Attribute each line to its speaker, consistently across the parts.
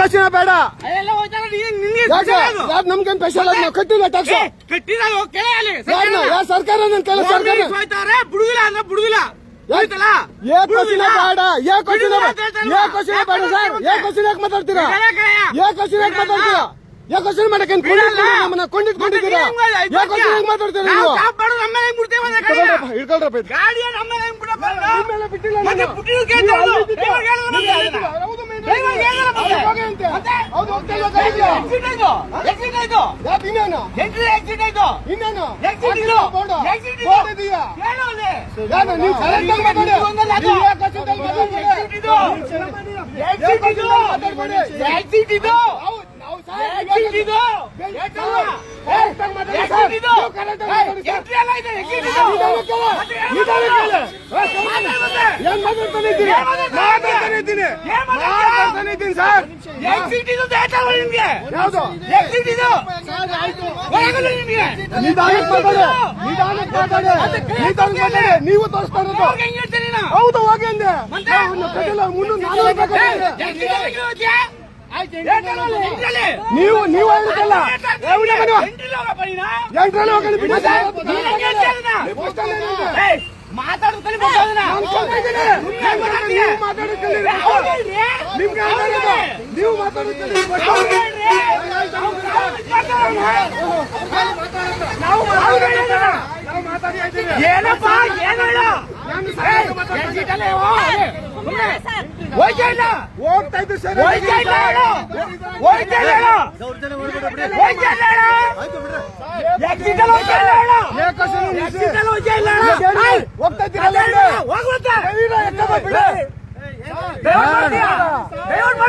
Speaker 1: ಅವಕಾಶನ ಬೇಡ. ಯಾರು ನಮ್ಗೇನ್ ಸ್ಪೆಷಲ್ ಆಗಿ ಕಟ್ಟಿಲ್ಲ ಟ್ಯಾಕ್ಸ್ ಯಾರು ಸರ್ಕಾರ ನನ್ ಕೇಳ ಸರ್ಕಾರ?
Speaker 2: ಬಿಡುದಿಲ್ಲ ಅಂದ್ರೆ ಬಿಡುದಿಲ್ಲ.
Speaker 1: ಏಕ್ ಕ್ವಶನ್ ಬೇಡ ಏಕ್ ಕ್ವಶನ್ ಏಕ್ ಕ್ವಶನ್ ಬೇಡ ಸರ್ ಏಕ್ ಕ್ವಶನ್ ಯಾಕೆ ಮಾತಾಡ್ತೀರಾ? ಏಕ್ ಕ್ವಶನ್ ಯಾಕೆ ಮಾತಾಡ್ತೀರಾ? ಯಾಕೆ ಕ್ವಶನ್ ಮಾಡಕ್ಕೆ ನಮ್ಮನ್ನ? ಕೊಂಡಿಟ್ಕೊಂಡಿದ್ದೀರಾ ಯಾಕೆ ಕ್ವಶನ್ ಯಾಕೆ ಮಾತಾಡ್ತೀರಾ
Speaker 2: ನೀವು ಏನ್
Speaker 1: ಮಾತಾಡ್ತಾನೆ ಇದ್ದೀನಿ
Speaker 2: ಮಾತಾಡ್ತಾನೆ
Speaker 1: ಇದ್ದೀನಿ
Speaker 2: ನಿಮ್ಗೆ
Speaker 1: ಯಾವ್ದು
Speaker 2: ನಿಮ್ಗೆ
Speaker 1: ನೀವು ತೋರಿಸ್ತಾ ಇರೋದು ಹೌದು ಹೋಗಿ ಅಂದೆ ನೀವು ನೀವು ಹೇಳಿದ್ದಲ್ಲ
Speaker 2: ಎಂಟ್ರಲ್ಲಿ
Speaker 1: ಹೋಗಿ
Speaker 2: ಮಾತಾಡೋದು
Speaker 1: ಮಾತಾಡೋದು ನಿಮ್ಗೆ ನೀವು
Speaker 2: ಏನಪ್ಪ ಏನಲ್ಲ ಹೋಯ್ತಾ ಇಲ್ಲ
Speaker 1: ಹೋಗ್ತಾ ಇದ್ದು ಸರ್
Speaker 2: ಹೋಯ್ತಾ ಇಲ್ಲ ಹೋಯ್ತಾ ಇಲ್ಲ ಹೋಯ್ತಾ ಇಲ್ಲ
Speaker 1: ಹೋಗ್ತಾ ಇದ್ದೀರಲ್ಲ ಹೋಗ್ಬಿಡ್ತಾ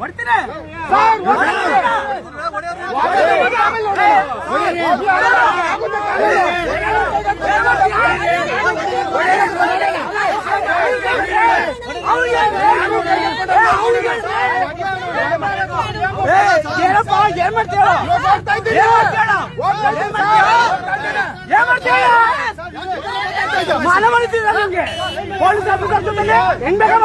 Speaker 1: ಹೊಡ್ತೀರಾ?
Speaker 2: ಏನಪ್ಪ? ಏನ್
Speaker 1: ಮಾಡ್ತೀರ
Speaker 2: ಏನ್ ಮಾಡ್ತೀರ ಮಾನ ಮಾಡಿದ್ದೀರ ನಮ್ಗೆ? ಪೊಲೀಸ್ ಅಧಿಕಾರದ ಮೇಲೆ ಹೆಂಗ್ ಬೇಕಾಗ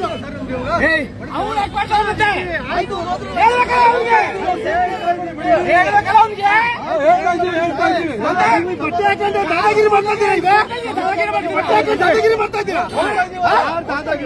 Speaker 2: ಬಟ್ಟೆ ಹಾಕೊಂಡ್ರೆ ದಾದಾಗಿರಿ ಮಾಡ್ತಾ ಇದ್ದೀರಾ ಈಗ ಬಟ್ಟೆ ಹಾಕಿ ದಾದಾಗಿರಿ ಮಾಡ್ತಾ ಇದ್ದೀರಾ ಮಾತಾಡಿ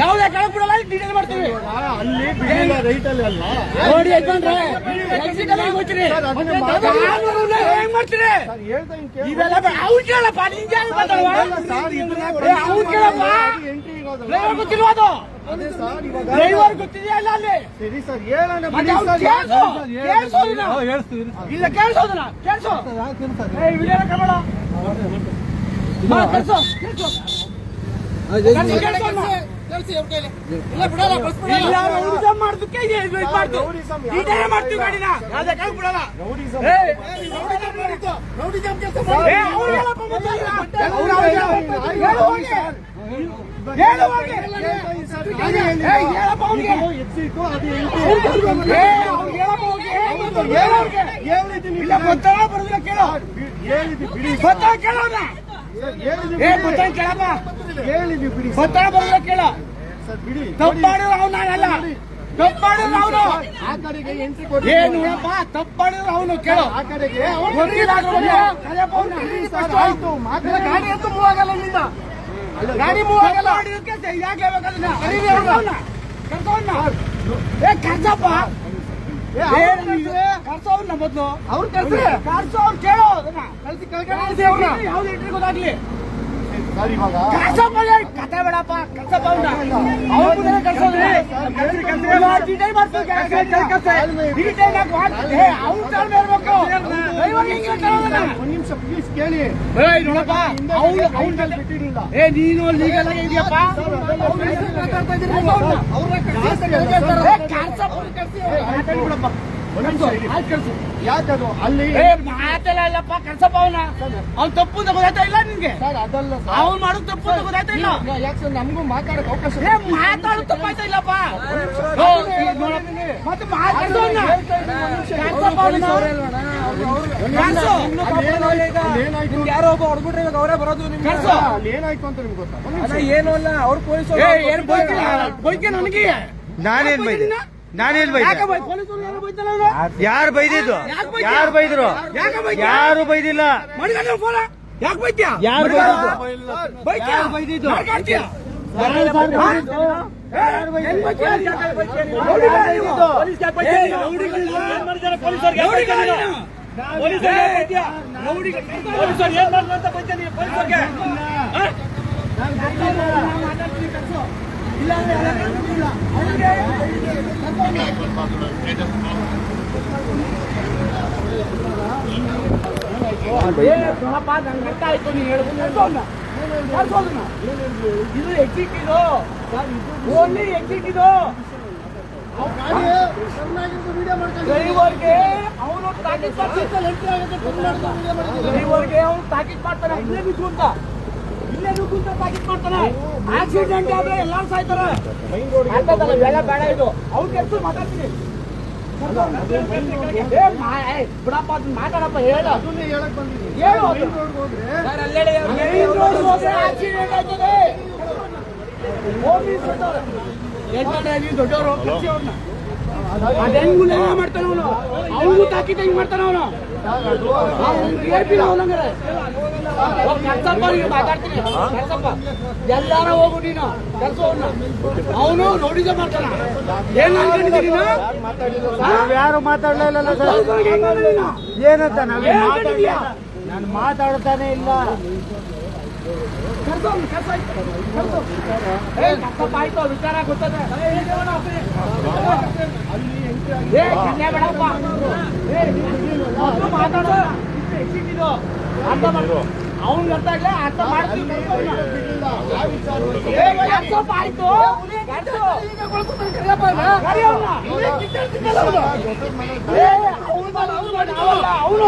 Speaker 2: ಯಾವುದೇ ಕೆಳಗೆ ಬಿಡಲ್ಲ ಡಿಟೇಲ್ ಮಾಡ್ತೀವಿ. ಅಲ್ಲಿ ರೈಟ್ ಅಲ್ಲಿ ಅಲ್ಲ. ನೋಡಿ ಯಜಮಾನ್ರೆ ಕೇಳಪ್ಪ ಕೇಳಪ್ಪ. ಡ್ರೈವರ್ ಡ್ರೈವರ್
Speaker 1: ಸರಿ ಸರ್.
Speaker 2: ಇಲ್ಲ ಕೇಳಿಸೋ. ವಿಡಿಯೋ ಕೇಳಿಸೋ. ಕೇಳಿಸೋ ಕೇಳ್ಸು ಅವ್ನ. ಇಲ್ಲ ರೌಡಿಸಂ ಮಾಡೋದಕ್ಕೆ ಇದು ಇದು ಮಾಡ್ತು. ಇದೇ ಮಾಡ್ತೀವಿ ಗಾಡಿನ. ಅದಕ್ಕಾಗಿ ಬಿಡಲ್ಲ.
Speaker 1: ರೌಡಿಸಂ.
Speaker 2: ಏ,
Speaker 1: ರೌಡಿಸಂ ಕೆಲಸ
Speaker 2: ಏ, ಅವ್ರು ಹೇಳಪ್ಪ ಮತ್ತೆ ಈಗ. ಅವ್ರು ಅವ್ರಿಗೆ ಹೇಳು ಹೋಗಿ. ಹೇಳು ಹೋಗಿ. ಏ, ಹೇಳಪ್ಪ ಅವ್ನಿಗೆ. ಏ, ಅವ್ನಿಗೆ ಹೇಳಪ್ಪ ಹೋಗಿ. ಹೇಳು ಅವ್ನಿಗೆ. ಇಲ್ಲ ಗೊತ್ತಲ್ಲ ಬರೋದಿಲ್ಲ ಕೇಳು. ಗೊತ್ತಾಗ ಕೇಳೋಣ. ಏ ಗೊತ್ತಾಗ ಕೇಳಪ್ಪ.
Speaker 1: ಹೇಳಿದ್ವಿ ಬಿಡಿ.
Speaker 2: ಗೊತ್ತಾಗ ಬರೋದಿಲ್ಲ ಕೇಳು.
Speaker 1: ಸರ್ ಬಿಡಿ.
Speaker 2: ತಪ್ಪು ಮಾಡಿದ್ರು ಅವ್ನು
Speaker 1: ಆ ಕಡೆಗೆ ಎಂಟ್ರಿ ಕೊಡಿ.
Speaker 2: ಏನು ಹೇಳಪ್ಪ? ಅವನು ಕೇಳು.
Speaker 1: ಆ ಕಡೆಗೆ. ಆಯ್ತು ಗಾಡಿ ಅಂತೂ ಮೂವ್ ಆಗಲ್ಲ ಇಲ್ಲಿಂದ. ಗಾಡಿ ಮೂವ್ ಆಗಲ್ಲ.
Speaker 2: ಯಾಕೆ ಹೇಳ್ಬೇಕು ಅದನ್ನ?
Speaker 1: ಕರೀರಿ ಅವ್ನ.
Speaker 2: ಕರ್ಸವ್ನ. ಕರ್ಸವ್ನ. ಏ ಕರ್ಸಪ್ಪ
Speaker 1: ಏ,
Speaker 2: ಏ,
Speaker 1: ಅವ್ರು.
Speaker 2: ಕರ್ಸೋ. ಮೊದ್ಲು.
Speaker 1: ಅವ್ರು
Speaker 2: ಕೇಳೋ. ಅದನ್ನ
Speaker 1: ಕಳ್ಸಿ ಇಳಿಸಿ ಅವ್ರನ್ನ.
Speaker 2: ಯಾವ್ದು ಇಟ್ರಿ ಗೊತ್ತಾಗ್ಲಿ
Speaker 1: ಸರ್ ಇವಾಗ
Speaker 2: ಕರ್ಸಪ್ಪ ಲೇ, ಕತೆ ಬೇಡಪ್ಪ.
Speaker 1: ಒಂದ್ ನಿಮಿಷ ಪ್ಲೀಸ್ ಕೇಳಿ.
Speaker 2: ನೋಡಪ್ಪ
Speaker 1: ಬಿಟ್ಟಿರಲಿಲ್ಲ.
Speaker 2: ಏ ನೀನು ಲೀಗಲ್ ಆಗಿ ಇದೆಯಪ್ಪ.
Speaker 1: ಅವ್ರನ್ನ.
Speaker 2: ಮಾತಾಡಿ ಬಿಡಪ್ಪ.
Speaker 1: ಯಾಕದು ಅಲ್ಲಿ
Speaker 2: ಏ ಮಾತೆಲ್ಲ ಇಲ್ಲಪ್ಪ ಕರ್ಸಪ್ಪ ಅವನ ಅವ್ನ್ ತಪ್ಪು ಅಂತ ಗೊತ್ತಾಯ್ತಾ ಇಲ್ಲ ನಿನ್ಗೆ?
Speaker 1: ಸರ್ ಅದಲ್ಲ
Speaker 2: ಅವ್ನ್ ಮಾಡೋದು ತಪ್ಪು ಅಂತ ಗೊತ್ತಾಯ್ತಾ ಇಲ್ಲ?
Speaker 1: ಯಾಕೆ ಸರ್ ನಮಗೂ ಮಾತಾಡಕ್ ಅವಕಾಶ
Speaker 2: ಏ ಮಾತಾಡೋದು ತಪ್ಪಾಯ್ತಾ ಇಲ್ಲಪ್ಪ? ಮತ್ತೆ.
Speaker 1: ಏನಾಯ್ತು
Speaker 3: ಯಾರೋ ಒಬ್ಬ ಹೊಡ್ಬಿಟ್ರೆ ಇವಾಗ ಅವರೇ ಬರೋದು ನಿಮ್ಗೆ?
Speaker 1: ಏನಾಯ್ತು ಅಂತ ನಿಮ್ಗೆ ಗೊತ್ತಾ.
Speaker 3: ಏನು ಅಲ್ಲ ಅವ್ರ ಪೊಲೀಸ್
Speaker 2: ಏನ್ ನನಗೆ?
Speaker 4: ನಾನೇನ್ ಬೈದೆ? ನಾನೇನ್ ಬೈದೆ?
Speaker 2: ಯಾರು ಬೈದಿದ್ರು
Speaker 4: ಯಾರು ಬೈದಿದ್ದು? ಬೈದ್ರು? ಯಾರು ಬೈದಿಲ್ಲ?
Speaker 2: ಯಾಕೆ ಬೈತ್ಯಾ
Speaker 4: ಯಾರು? ಬೈದಿದ್ದು? ಬೈದಿದ್ದು?
Speaker 2: ಇದು ಎಕ್ಸಿಟ್ ಇದು ಓನ್ಲಿ
Speaker 1: ಮಾಡ್ಕೊಂಡು
Speaker 2: ಡ್ರೈವರ್ಗೆ ಅವನು ತಾಕೀತ್ ಮಾಡ್ತಾನೆ ಡ್ರೈವರ್ಗೆ ಅವನು ತಾಕೀತ್ ಮಾಡ್ತಾನೆ ಇಲ್ಲೇ ನುಗ್ಗು ಅಂತ ಇಲ್ಲೇ ನುಗ್ಗು ಅಂತ ತಾಕೀತ್ ಮಾಡ್ತಾನೆ ಆಕ್ಸಿಡೆಂಟ್ ಆದ್ರೆ ಎಲ್ಲಾರು ಸಾಯ್ತಾರೆ ಆಯ್ತದಲ್ಲ, ಇವೆಲ್ಲ ಬೇಡ ಇದು ಅವ್ರ ಕೆಲಸ ಮಾತಾಡ್ತೀನಿ ಏ, ಮಾ- ಏ, ಬಿಡಪ್ಪ ಅದನ್ನ ಮಾತಾಡಪ್ಪ ಹೇಳು
Speaker 1: ಅದನ್ನೇ ಹೇಳಕ್ ಬಂದಿದ್ದೀನಿ
Speaker 2: ಹೇಳು ಅದು.
Speaker 1: ಮೇನ್ ರೋಡ್ಗೆ ಹೋದ್ರೆ
Speaker 2: ಮೇನ್ ರೋಡ್ ಹೋದ್ರೆ ಆಕ್ಸಿಡೆಂಟ್ ಆಯ್ತದೆ ಪೊಲೀಸ್ ಇರ್ತಾರೆ. ಯಾಕಂದ್ರೆ ನೀವು ದೊಡ್ಡವರು ಕರ್ಸಿ ಅವ್ರನ್ನ ಅದ್ ಹೆಂಗ್ ಗುಲಾಮ ಮಾಡ್ತಾನ ಅವನು ಅವನು ತಾಕಿದ್ ಹೆಂಗ್ ಮಾಡ್ತಾನ ಅವನು ಕರ್ಸಪ್ಪ ನೀನು ಮಾತಾಡ್ತೀನಿ. ಎಲ್ಲಾರ ಹೋಗು ನೀನು. ಅವನು. ನೋಡಿದ ಮಾಡ್ತಾನ ಏನ್ ಅನ್ಕೊಂಡಿದ್ದೀನಿ ನೀನು?
Speaker 4: ನಾವ್ ಯಾರು ಮಾತಾಡ್ಲಿಲ್ಲ? ಏನಂತ ನಾವ್ ನಾನು ಮಾತಾಡ್ತಾನೆ ಇಲ್ಲ.
Speaker 2: ಆಯ್ತು. ವಿಚಾರ ಗೊತ್ತದೆ. ಬೇಡಪ್ಪ. ಮಾತಾಡು. ಅವ್ನ್ಗ್ ಅರ್ಥ ಅರ್ಥ ಆಯ್ತು. ಅವ್ನ.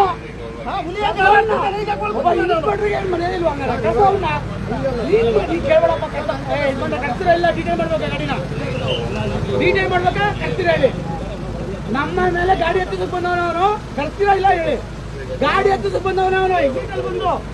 Speaker 2: ಮಾಡ್ಬೇಕಾ ಹೇಳಿ. ನಮ್ಮ ಮೇಲೆ ಗಾಡಿ ಎತ್ತಿದಕ್ಕೆ ಬಂದವನವನು? ಕರ್ತೀರ ಇಲ್ಲ ಹೇಳಿ. ಗಾಡಿ ಎತ್ತಿದಕ್ಕೆ ಬಂದವನವನು? ಬಂದು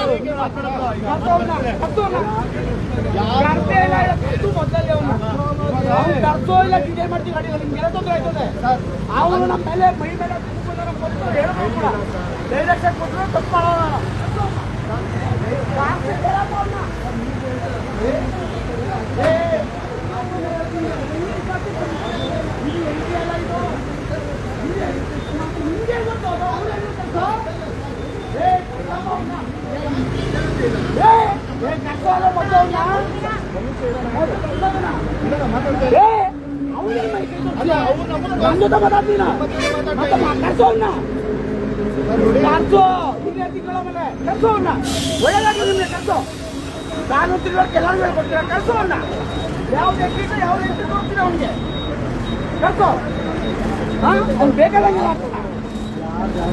Speaker 2: ಕರ್ಸು, ಇಲ್ಲ. ಏ, ಬೇಡ, ಯಜಮಾನ್ರೆ, ನಿಮ್ಗೆ. ಅವ್ನು ಮಾತಾಡ್ತಿದ್ದಾನೆ. ಅವನು ನಮ್ಮ ಮೇಲೆ ಮೈ ಮೇಲೆ ಡೈರೆಕ್ಷನ್ ಕೊಟ್ಟರು ತಪ್ಪು ಮಾಡೋಣ ನಮ್ದು ಮಾತಾಡ್ತೀನ ಕರ್ಸೋ ಅವ್ನ ಕರ್ಸೋ ಹಿರಿಯ ತಿಂಗಳ ಮೇಲೆ ಕರ್ಸೋ ಅವ್ನ ಒಳ್ಳೆದಾಗಿ ನಿಮ್ಗೆ ಕರ್ಸೋ ನಾನು ತಿಂಗಳಿಗೆ ಎಲ್ಲರಿಗೂ ಹೇಳ್ಕೊಡ್ತೀರ? ಕರ್ಸೋಣ ಅವ್ನ ಕೀಟ ಯಾವ್ದು ಎಕ್ಕಿಟ್ಟು ಹೋಗ್ತೀರ ಅವ್ನಿಗೆ? ಕರ್ಸೋ ಅವ್ನು ಬೇಕಾದಂಗಿಲ್ಲ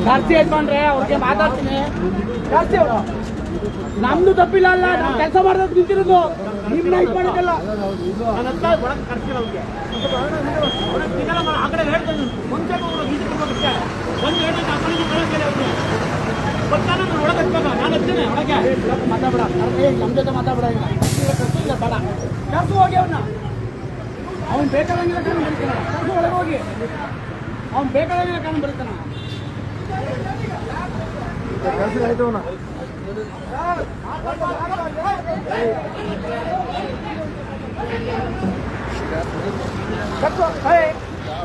Speaker 2: ಕರ್ಸಿ ಯಜಮಾನ್ರೆ, ಅವ್ರಿಗೆ ಮಾತಾಡ್ತೀನಿ. ಕರ್ಸಿ ಅವರು ನಮ್ದು ತಪ್ಪಿಲ್ಲ ಅಲ್ಲ ನಾವು ಕೆಲಸ ಮಾಡೋದು ನಿಂತಿರೋದು. ನಿಮ್ನ ಇದು ಮಾಡಿದ್ದಲ್ಲ ನನ್ನ ಹತ್ರ ಒಳಗೆ ಕರ್ಸಿಲ್ಲ ಅವ್ರಿಗೆ ಒಳಗೆ ಸಿಗಲ್ಲ ಮಾಡು, ಆ ಕಡೆ ಹೇಳ್ತಾನೆ ಮುಂಚೆ ಹೋಗ್ರು, ಒಂದು ಹೇಳಿ ಆ ಕಡೆಗೆ ಬರೋಕ್ಕಿಲ್ಲ ಅವ್ರಿಗೆ. ಬರ್ತಾನೆ ನಾನು ಒಳಗೆ ಹತ್ಕೋಗ, ನಾನು ಹತ್ತೀನಿ ಒಳಗೆ. ಮಾತಾಡ್ಬೇಡ. ಏ, ನಮ್ ಜೊತೆ ಮಾತಾಡ ಇಲ್ಲ, ಬೇಡ. ಕರ್ಸು ಹೋಗಿ ಅವನ್ನ ಅವ್ನು ಬೇಕಾದಂಗಿಲ್ಲ ಕಾರಣ ಬರ್ತಾನ ಕರ್ಸು ಒಳಗೆ ಹೋಗಿ. ಅವ್ನು ಬೇಕಾದಂಗಿಲ್ಲ ಕಾರಣ ಬರೀತಾನ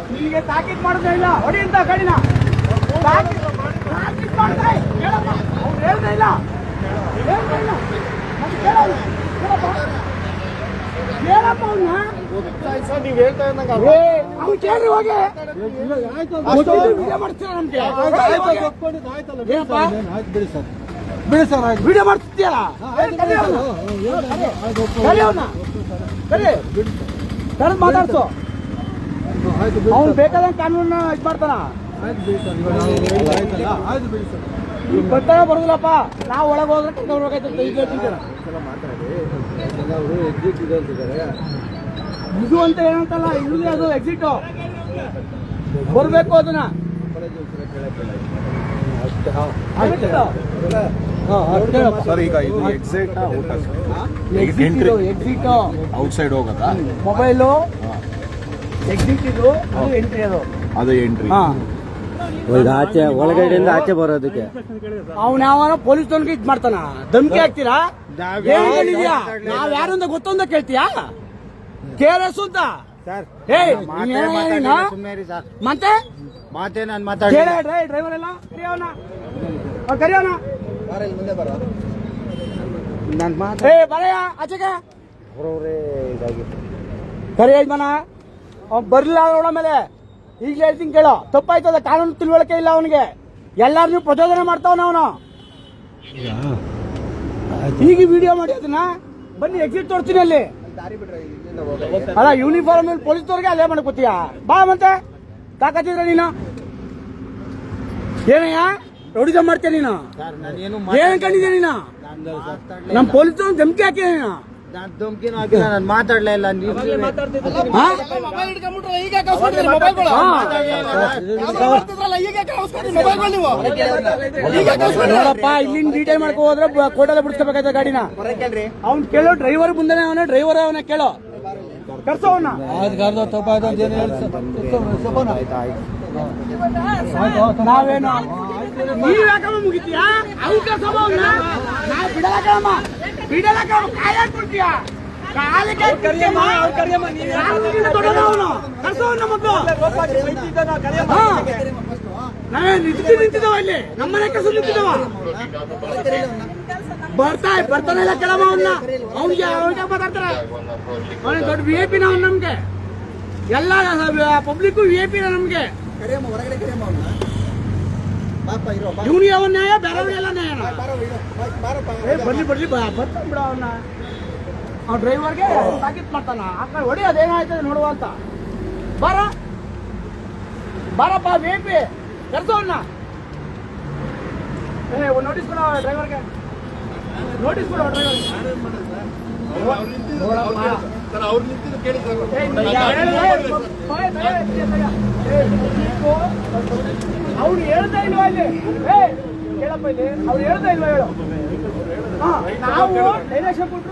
Speaker 2: ನಿನಗೆ ತಾಕೀತ್ ಮಾಡಿದ್ರೆ ಇಲ್ಲ ಹೊಡಿ ಅಂತ ಕಡಿನ ತಾಕೀತ್ ಮಾಡ್ದೆ, ಕೇಳಪ್ಪ ಅವ್ನು ಹೇಳ್ದೆ ಇಲ್ಲ ಹೇಳ್ದೆ ಇಲ್ಲ ಅವ್ನ
Speaker 1: ನೀವ್ ಹೇಳ್ತಾ ಇದ್ದಂಗೆ
Speaker 2: ಅವ್ನು ಕೇಳ್ರಿ ಹೋಗಿ ವಿಡಿಯೋ ಮಾಡ್ತೀರ ನಮ್ಗೆ ಏನಪ್ಪ
Speaker 3: ಬಿಡಿ ಸರ್ ಬಿಡಿ ಸರ್ ಆಯ್ತು
Speaker 2: ವಿಡಿಯೋ ಮಾಡ್ತಿದ್ಯಲ್ಲ ಕರಿ ಅವ್ನ. ಕರಿ. ಕರೆದು ಮಾತಾಡ್ಸು.
Speaker 3: ಆಯ್ತು
Speaker 2: ಅವ್ನು ಬೇಕಾದಂಗೆ ಕಾನೂನ ಇದು ಮಾಡ್ತಾನ. ಬರ್ತಾನೆ ಬರೋದಿಲ್ಲಪ್ಪ. ನಾವು ಒಳಗೆ ಹೋದ್ರೆ ಕರ್ಕೊಂಡು ಹೋಗೈತೆ ಈಗ ಹೇಳ್ತಿದ್ದೀರ?
Speaker 3: ಇದೆ ಅಂತಿದ್ದಾರೆ
Speaker 2: ಇದು ಅಂತ ಏನಂತಲ್ಲ ಇದು ಅದು ಎಕ್ಸಿಟ್ ಬರ್ಬೇಕು ಅದನ್ನ.
Speaker 1: ಸರ್ ಈಗ ಇದು exit out
Speaker 2: exit exit
Speaker 1: outside ಹೋಗದ
Speaker 2: ಮೊಬೈಲು ಎಕ್ಸಿಟ್ ಇದು ಅದು ಎಂಟ್ರಿ ಅದು.
Speaker 1: ಅದು ಎಂಟ್ರಿ
Speaker 3: ಈಗ ಆಚೆ ಒಳಗಡೆಯಿಂದ ಆಚೆ ಬರೋದಕ್ಕೆ
Speaker 2: ಅವ್ನ ಯಾವನೋ ಪೊಲೀಸ್ ತನಕ ಇದ್ ಮಾಡ್ತಾನ. ಧಮಕಿ ಹಾಕ್ತೀರಾ? ಹೇಳಿದ್ಯಾ? ನಾವ್ ಯಾರು ಅಂತ ಗೊತ್ತೊಂದ ಕೇಳ್ತೀಯಾ? ಕೇರಸ್ ಅಂತ? ಮತ್ತೆ?
Speaker 4: ಮಾತೇ ನಾನು ಮಾತಾಡ್ತೀನಿ
Speaker 2: ಕೇಳ ಡ್ರೈವರ್ ಎಲ್ಲ? ಕರಿಯೋಣ. ಕರಿಯೋಣ.
Speaker 4: ನಾನು ಮಾತ್ರ
Speaker 2: ಏ ಬರಯ್ಯ ಆಚೆಗೆ.
Speaker 4: ಅವರವರೇ ಇದಾಗಿ
Speaker 2: ಕರಿ ಯಜಮಾನ ಅವ್ನ್ ಬರ್ಲಿಲ್ಲ ಅವಳ ಮೇಲೆ. ಈಗಲೇ ಹೇಳ್ತೀನಿ ಕೇಳೋ. ತಪ್ಪಾಯ್ತದ ಕಾನೂನು ತಿಳುವಳಿಕೆ ಇಲ್ಲ ಅವನಿಗೆ. ಎಲ್ಲಾರನ್ನೂ ಪ್ರಚೋದನೆ ಮಾಡ್ತಾವನ ಅವನು. ಈಗ ವಿಡಿಯೋ ಮಾಡಿ ಅದನ್ನ. ಬನ್ನಿ ಎಕ್ಸಿಟ್ ತೋರ್ತೀನಿ ಅಲ್ಲಿ. ಅಲ್ಲ ಯೂನಿಫಾರ್ಮ್ ಪೊಲೀಸ್ ತೋರ್ಗೆ ಅಲ್ಲೇ ಮಾಡ್ಕೋತೀಯ? ಬಾ ಮತ್ತೆ. ತಾಕತ್ತಿದ್ರ ನೀನು. ಏನಯ್ಯ? ರೌಡಿಜ ಮಾಡ್ತೀಯ ನೀನು?
Speaker 4: ಸರ್ ನಾನೇನು
Speaker 2: ಏನ್ ಕಂಡಿದ್ಯ ನೀನು? ನಮ್ ಪೊಲೀಸ್ ಧಮಕಿ ಹಾಕಿ ನೀನು.
Speaker 4: ನಾನು ಧಮ್ಕಿನೂ ಹಾಕಿಲ್ಲ ನಾನು ಮಾತಾಡ್ಲೇ ಇಲ್ಲ. ನೀವು
Speaker 2: ಹಾ? ನೋಡಪ್ಪ ಇಲ್ಲಿಂದ ಡೀಟೇಲ್ ಮಾಡ್ಕೊ ಹೋದ್ರೆ ಕೋಟೆಲ್ಲ ಬಿಡಿಸ್ಕೋಬೇಕಾಯ್ತ ಗಾಡಿನ? ಅವ್ನ್ ಕೇಳೋ ಡ್ರೈವರ್ ಮುಂದೆನೆ ಅವನ ಡ್ರೈವರ್ ಅವನ ಕೇಳೋ. ಕರ್ಸೋ ನಾವೇನು ನೀವ್ ಯಾಕಮ್ಮ ಮುಗಿತೀಯಾ ನಾವ್ ಕಾಯಕ್. ನಾವೇ ನಿಂತು ನಿಂತಿದ್ದಾವ ಇಲ್ಲಿ. ನಮ್ಮನೆ ಕೆಲಸ ನಿಂತಿದ್ದಾವ. ಬರ್ತಾ ಬರ್ತಾನೆ ಇಲ್ಲ ಕೆಳಮ ಅವನ್ನ ಅವ್ನಿಗೆ ಅವ್ನಿಗೆ ಮಾತಾಡ್ತಾರ? ಅವನ ದೊಡ್ಡ ವಿ ಎ ಪಿ ಅವ್ನು ನಮ್ಗೆ. ಎಲ್ಲ ಪಬ್ಲಿಕ್ ವಿ ಎ ಪಿ ನಮ್ಗೆ. ಇವನು ಯಾವ ನ್ಯಾಯ? ಬೇರೆಯವ್ರಿಗೆಲ್ಲ ನ್ಯಾಯ ಬರ್ಲಿ ಬರ್ಲಿ ಬಾ ಬರ್ತಾನೆ ಬಿಡ ಅವನ್ನ ಅವ್ನ ಡ್ರೈವರ್ಗೆ ತಾಕೀತ್ ಮಾಡ್ತಾನ. ಆ ಕಡೆ ಹೊಡಿ ಅದೇನಾಯ್ತದೆ ನೋಡುವ ಅಂತ. ಬಾರ. ಬಾರಪ್ಪ ಬಿ ಪಿ ಕರ್ಸೋಣ ಏ ನೋಟಿಸ್ ಕೊಡ ಡ್ರೈವರ್ಗೆ. ನೋಟಿಸ್ ಕೊಡು
Speaker 1: ಸರ್? ಅವ್ರು ನಿಂತಿದ್ದು ಕೇಳಿ
Speaker 2: ಅವ್ರು ಹೇಳ್ತಾ ಇಲ್ವಾ ಇಲ್ಲಿ? ಕೇಳಪ್ಪ ಇಲ್ಲಿ. ಅವ್ರು ಹೇಳ್ತಾ ಇಲ್ವಾ ಹೇಳು? ನಾವು ಡೈರೆಕ್ಷನ್ ಕೊಟ್ಟರು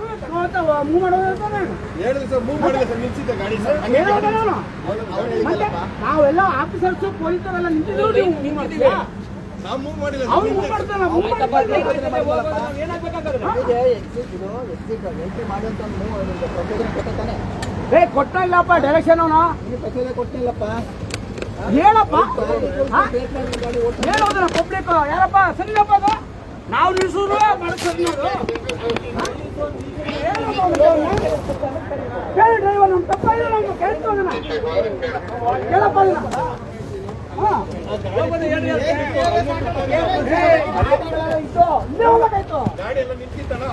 Speaker 2: ಮೂವ್ ಮಾಡೋದು ಅಂತಾನೆ.
Speaker 1: ಹೇಳಿದ್ರು ಸರ್ ಮೂವ್ ಮಾಡಿಲ್ಲ ಸರ್ ನಿಲ್ಸಿದ್ದೆ ಗಾಡಿ ಸರ್.
Speaker 2: ನಾವೆಲ್ಲ ಆಫೀಸರ್ಸ್ ಪೊಲೀಸರೆಲ್ಲ ನಿಂತಿದ್ರು ನೀವು. ಮಾಡ್ತೀರಾ
Speaker 1: ನಾವು ಮೂವ್ ಮಾಡಿಲ್ಲ.
Speaker 2: ಅವ್ರು ಮೂವ್ ಮಾಡ್ತಾರ ಮೂವ್ ಏ ಕೊಟ್ಟ ಇಲ್ಲಪ್ಪ ಡೈರೆಕ್ಷನ್ ಅವನು.
Speaker 4: ಕೊಟ್ಟಿಲ್ಲಪ್ಪ
Speaker 2: ಹೇಳಪ್ಪ. ಹೇಳೋದ್ರ ಹೇಳೋದನ್ನ ಪಬ್ಲಿಕ್ ಯಾರಪ್ಪ ಸರಿಯಪ್ಪ ಅದು? ನಾವು ನಿಲ್ಸೋದು ಹೇಳಿ ಡ್ರೈವರ್ ನಮ್ಮ ತಪ್ಪ ಇಲ್ಲ ನಮ್ಮ ಕೇಳ್ತು ಅದನ್ನ. ಹೇಳಪ್ಪ ಅದನ್ನ